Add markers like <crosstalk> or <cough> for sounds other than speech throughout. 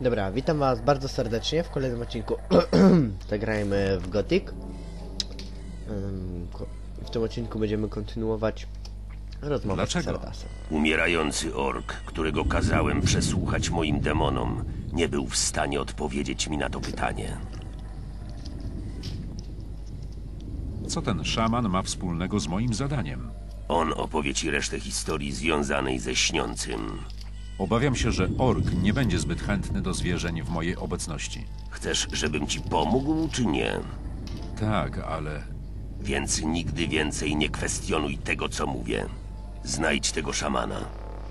Dobra, witam was bardzo serdecznie w kolejnym odcinku <clears throat> Zagrajmy w Gothic W tym odcinku będziemy kontynuować rozmowę Dlaczego? z Sardasem Umierający ork, którego kazałem przesłuchać moim demonom, nie był w stanie odpowiedzieć mi na to pytanie. Co ten szaman ma wspólnego z moim zadaniem? On opowie ci resztę historii związanej ze śniącym. Obawiam się, że ork nie będzie zbyt chętny do zwierzeń w mojej obecności. Chcesz, żebym ci pomógł, czy nie? Tak, ale Więc nigdy więcej nie kwestionuj tego, co mówię. Znajdź tego szamana.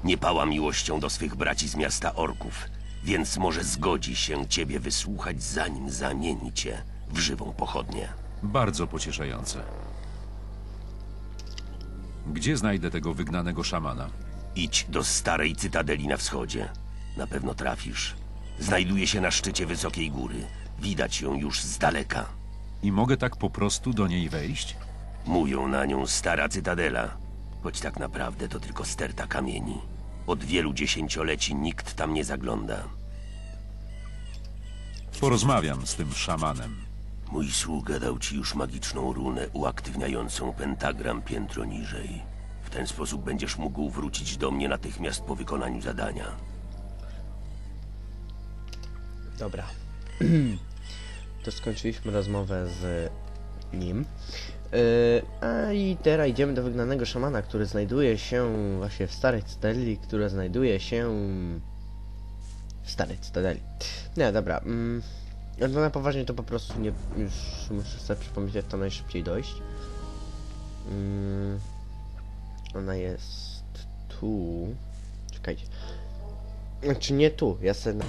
Nie pała miłością do swych braci z miasta orków, więc może zgodzi się ciebie wysłuchać, zanim zamieni cię w żywą pochodnię. bardzo pocieszające. Gdzie znajdę tego wygnanego szamana? Idź do starej cytadeli na wschodzie. Na pewno trafisz. Znajduje się na szczycie wysokiej góry. Widać ją już z daleka. I mogę tak po prostu do niej wejść? Mówią na nią stara cytadela, choć tak naprawdę to tylko sterta kamieni. Od wielu dziesięcioleci nikt tam nie zagląda. Porozmawiam z tym szamanem. Mój sługa dał ci już magiczną runę uaktywniającą pentagram piętro niżej. W ten sposób będziesz mógł wrócić do mnie natychmiast po wykonaniu zadania. Dobra <clears throat> To skończyliśmy rozmowę z nim Yy, A i teraz idziemy do wygnanego szamana, który znajduje się właśnie w starej cytadeli, która znajduje się w starej cytadeli. Nie, dobra. Mm, no na poważnie to po prostu nie... Już muszę sobie przypomnieć, jak to najszybciej dojść. Mm, ona jest tu. Czekajcie. Znaczy nie tu, ja sobie... na-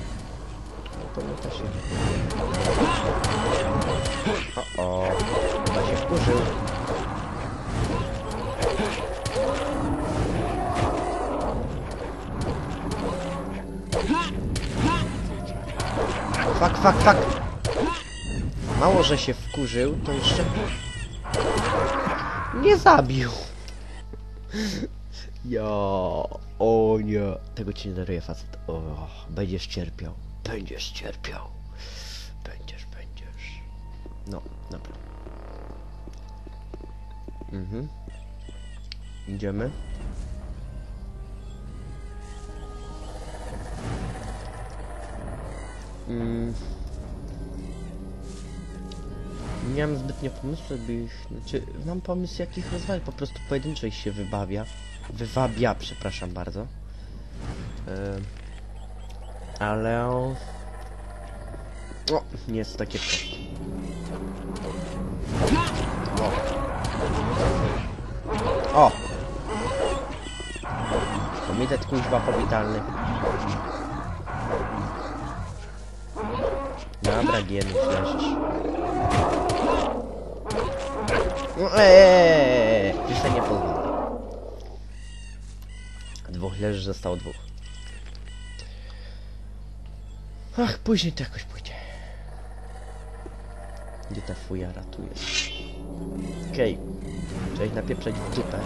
No to da się. O, o, chyba się wkurzył. Fuck, fuck, fuck. Mało, że się wkurzył, to jeszcze... Nie zabił. Jo, o nie. Tego ci nie daruję, facet. O, będziesz cierpiał. Będziesz cierpiał. Będziesz, będziesz. No, dobra. Mhm. Idziemy. Mm. Nie mam zbytnio pomysłu, by. Znaczy, mam pomysł, jak ich rozwalić. Po prostu pojedynczo ich się wybawia. Wywabia, przepraszam bardzo. Em, ale... O, nie jest takie proste. O! Komitet kuźwa powitalny. Dobra, gienus, leżysz. Eee, już sobie nie pozwolę. Dwóch leży, zostało dwóch. Ach, później to jakoś pójdzie. Gdzie ta fuja ratuje? Okej. Trzeba ich napieprzać w dupę.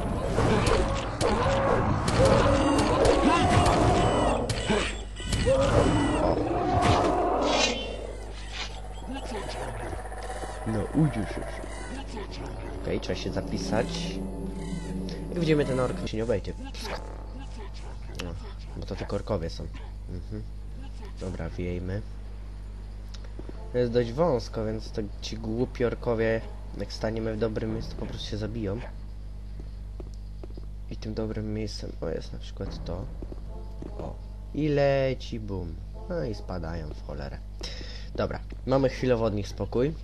No, ujdziesz już. Okej, trzeba się zapisać. Jak widzimy, ten ork się nie obejdzie. No, bo to tylko orkowie są. Mhm. Dobra, wiejmy. To jest dość wąsko, więc to ci głupi orkowie, jak staniemy w dobrym miejscu, po prostu się zabiją. I tym dobrym miejscem, o jest na przykład to. O. I leci, bum. No i spadają w cholerę. Dobra, mamy chwilowo od nich spokój.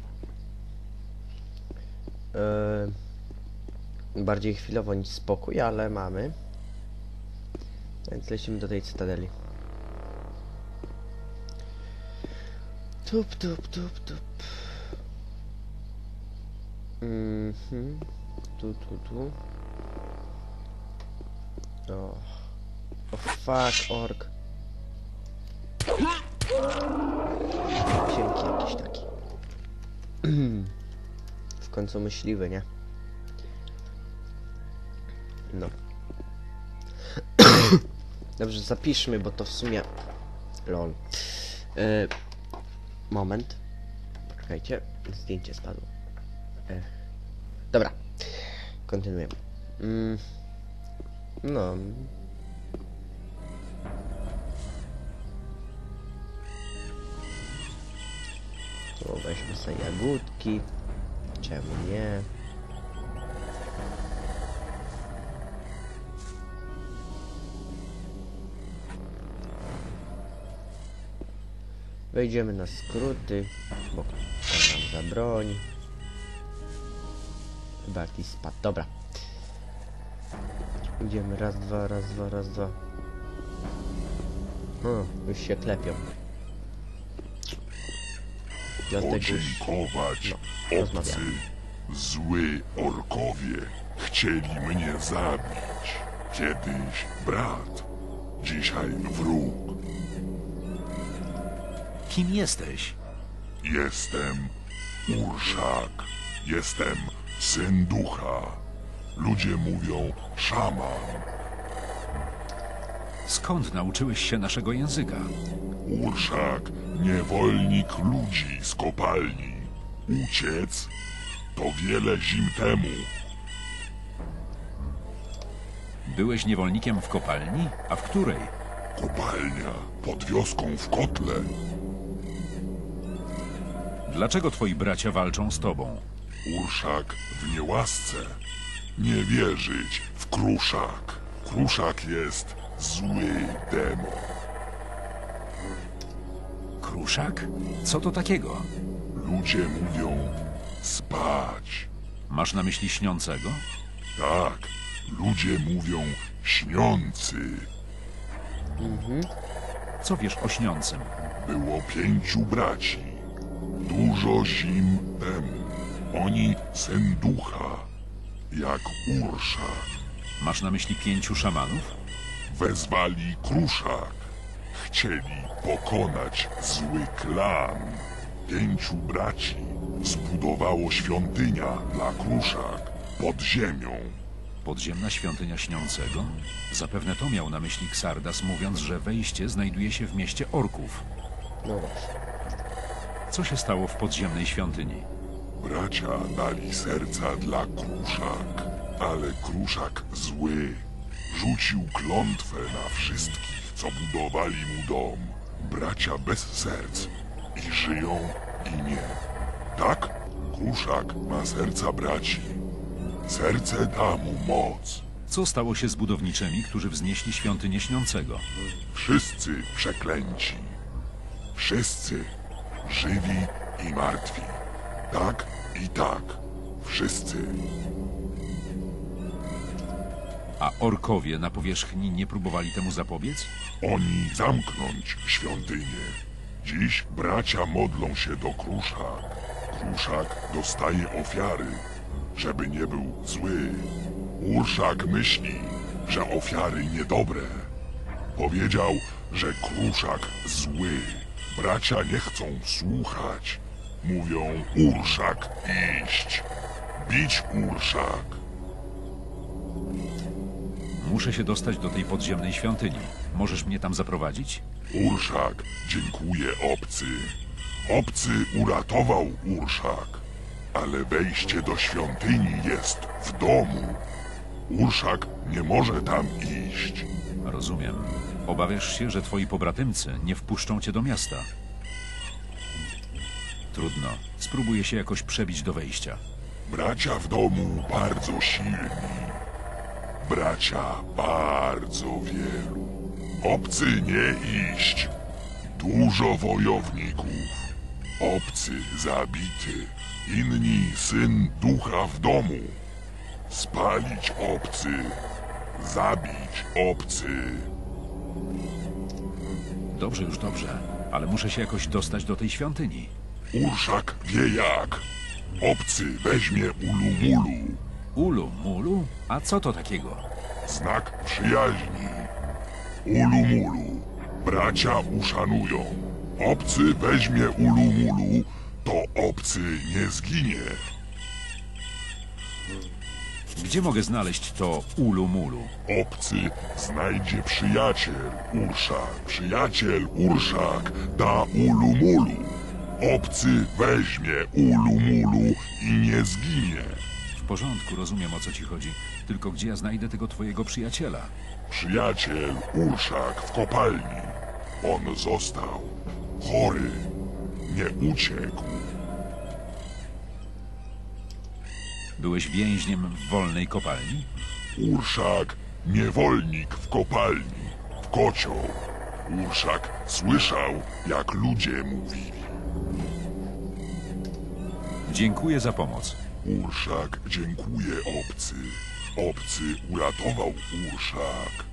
Yy, bardziej chwilowo niż spokój, ale mamy. Więc lecimy do tej cytadeli. Tup, tup, tup, tup. Mhm. Tu, tu, tu. O. O fuck, ork. Cienki jakiś taki. <clears throat> Końcu myśliwy, nie? No. <coughs> Dobrze, zapiszmy, bo to w sumie... Lol. E, moment. Poczekajcie, zdjęcie spadło. E, dobra, kontynuujemy. Mm, no. Tu weźmy sobie jagódki. Czemu nie? Wejdziemy na skróty, bo to nam zabroni. Chyba jakiś spadł. Dobra. Idziemy raz, dwa, raz, dwa, raz, dwa. O, już się klepią. Dlatego. Podziękować. Obcy, zły orkowie chcieli mnie zabić. Kiedyś brat, dzisiaj wróg. Kim jesteś? Jestem Urszak. Jestem syn ducha. Ludzie mówią szaman. Skąd nauczyłeś się naszego języka? Urszak, niewolnik ludzi z kopalni. Uciec to wiele zim temu. Byłeś niewolnikiem w kopalni? A w której? Kopalnia pod wioską w kotle. Dlaczego twoi bracia walczą z tobą? Urszak w niełasce. Nie wierzyć w kruszak. Kruszak jest zły demon. Kruszak? Co to takiego? Ludzie mówią spać. Masz na myśli śniącego? Tak, ludzie mówią śniący. Co wiesz o śniącym? Było pięciu braci. Dużo zim temu. Oni syn ducha, jak Urszak. Masz na myśli pięciu szamanów? Wezwali Kruszak. Chcieli pokonać zły klan. Pięciu braci zbudowało świątynia dla Kruszak pod ziemią. Podziemna świątynia śniącego? Zapewne to miał na myśli Xardas, mówiąc, że wejście znajduje się w mieście orków. No właśnie. Co się stało w podziemnej świątyni? Bracia dali serca dla Kruszak, ale Kruszak zły. Rzucił klątwę na wszystkich, co budowali mu dom. Bracia bez serc i żyją i nie. Tak, Kruszak ma serca braci. Serce da mu moc. Co stało się z budowniczymi, którzy wznieśli świątynię śniącego? Wszyscy przeklęci. Wszyscy żywi i martwi. Tak i tak. Wszyscy. A orkowie na powierzchni nie próbowali temu zapobiec? Oni zamknąć świątynię. Dziś bracia modlą się do Kruszak. Kruszak dostaje ofiary, żeby nie był zły. Urszak myśli, że ofiary niedobre. Powiedział, że Kruszak zły. Bracia nie chcą słuchać. Mówią Urszak iść. Bić Urszak. Muszę się dostać do tej podziemnej świątyni. Możesz mnie tam zaprowadzić? Urszak dziękuję obcy. Obcy uratował Urszak, ale wejście do świątyni jest w domu. Urszak nie może tam iść. Rozumiem. Obawiasz się, że twoi pobratymcy nie wpuszczą cię do miasta. Trudno. Spróbuję się jakoś przebić do wejścia. Bracia w domu bardzo silni. Bracia bardzo wielu. Obcy nie iść. Dużo wojowników. Obcy zabity. Inni syn ducha w domu. Spalić obcy. Zabić obcy. Dobrze, już dobrze. Ale muszę się jakoś dostać do tej świątyni. Urszak wie jak. Obcy weźmie ulumulu. Ulu, mulu? A co to takiego? Znak przyjaźni. Ulumulu. Bracia uszanują. Obcy weźmie ulumulu, to obcy nie zginie. Gdzie mogę znaleźć to Ulu Mulu? Obcy znajdzie przyjaciel Urszak. Przyjaciel Urszak da ulumulu. Obcy weźmie ulumulu i nie zginie. W porządku, rozumiem o co ci chodzi. Tylko gdzie ja znajdę tego twojego przyjaciela? Przyjaciel Urszak w kopalni. On został chory. Nie uciekł. Byłeś więźniem w wolnej kopalni? Urszak niewolnik w kopalni. W kocioł. Urszak słyszał, jak ludzie mówili. Dziękuję za pomoc. Urszak dziękuję obcy. Obcy uratował Urszak.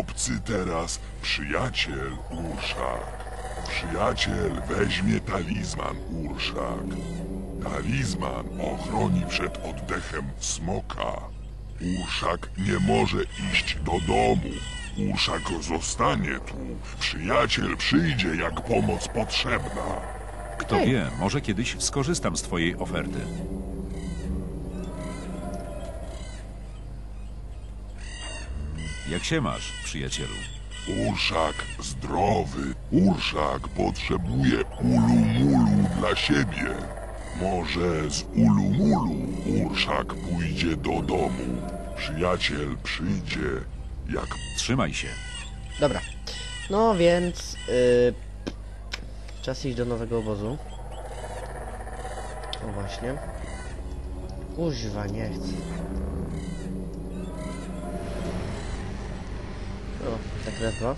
Obcy teraz przyjaciel Urszak. Przyjaciel weźmie talizman Urszak. Talizman ochroni przed oddechem smoka. Urszak nie może iść do domu. Urszak zostanie tu. Przyjaciel przyjdzie jak pomoc potrzebna. Kto wie, może kiedyś skorzystam z twojej oferty. Jak się masz, przyjacielu? Urszak zdrowy. Urszak potrzebuje ulumulu dla siebie. Może z ulumulu Urszak pójdzie do domu. Przyjaciel przyjdzie jak Trzymaj się. Dobra. No więc... Yy, czas iść do nowego obozu. O właśnie. Uźwa, nie chcę. O, tak ledwo.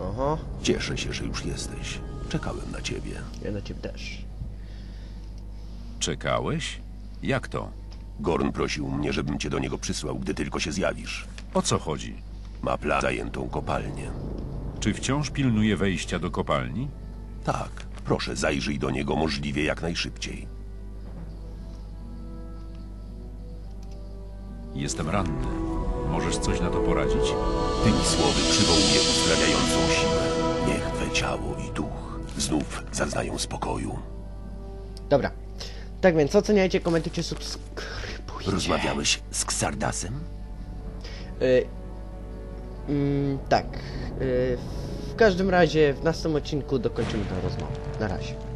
Oho, Cieszę się, że już jesteś. Czekałem na ciebie. ja na ciebie też. Czekałeś? Jak to? Gorn prosił mnie, żebym cię do niego przysłał, gdy tylko się zjawisz. O co chodzi? Ma plan zajętą kopalnię. Czy wciąż pilnuje wejścia do kopalni? Tak, proszę zajrzyj do niego możliwie jak najszybciej. Jestem ranny. Możesz coś na to poradzić? Tymi słowy przywołuję uzdrawiającą siłę. Niech twe ciało i duch znów zaznają spokoju. Dobra. Tak więc oceniajcie, komentujcie, subskrybujcie. Rozmawiałeś z Ksardasem? Y, mm, tak. Y, w każdym razie w następnym odcinku dokończymy tę rozmowę. Na razie.